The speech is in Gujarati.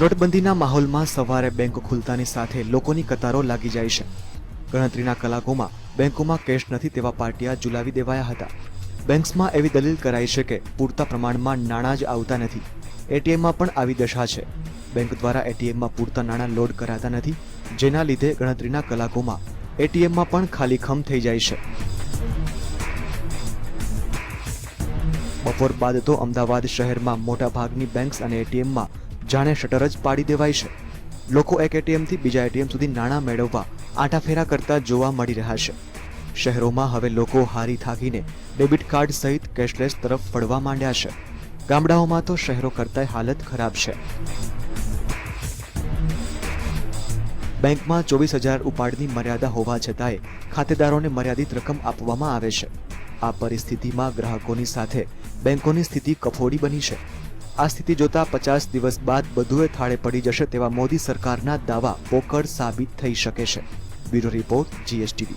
નોટબંધીના માહોલમાં સવારે બેંક ખુલતાની સાથે લોકોની કતારો લાગી જાય છે. ગણતરીના કલાકોમાં બેંકોમાં કેશ નથી તેવા પાર્ટીયા ઝુલાવી દેવાયા હતા. બેંક્સમાં એવી દલીલ કરાઈ છે કે પૂરતા પ્રમાણમાં નાણાં જ આવતા નથી. એટીએમમાં પણ આવી દશા છે. બેંક દ્વારા એટીએમમાં પૂરતા નાણાં લોડ કરાતા નથી, જેના લીધે ગણતરીના કલાકોમાં એટીએમમાં પણ ખાલીખમ થઈ જાય છે. બપોર બાદ તો અમદાવાદ શહેરમાં મોટા ભાગની બેંક્સ અને એટીએમમાં જાણે શટર જ પાડી દેવાય છે. લોકો એક એટીએમથી બીજા એટીએમ સુધી નાણાં મેળવવા આંટાફેરા કરતા જોવા મળી રહ્યા છે. શહેરોમાં હવે લોકો હારી થાકીને ડેબિટ કાર્ડ સહિત કેશલેસ તરફ વળવા માંડ્યા છે. ગામડાઓમાં તો શહેરો કરતાંય હાલત ખરાબ છે. બેંકમાં ચોવીસ હજાર ઉપાડની મર્યાદા હોવા છતાંય ખાતેદારોને મર્યાદિત રકમ આપવામાં આવે છે. આ પરિસ્થિતિમાં ગ્રાહકોની સાથે બેંકોની સ્થિતિ કફોડી બની છે. આ સ્થિતિ જોતા પચાસ દિવસ બાદ બધુએ થાળે પડી જશે તેવા મોદી સરકારના દાવા પોકળ સાબિત થઈ શકે છે. Bureau report, GSTV.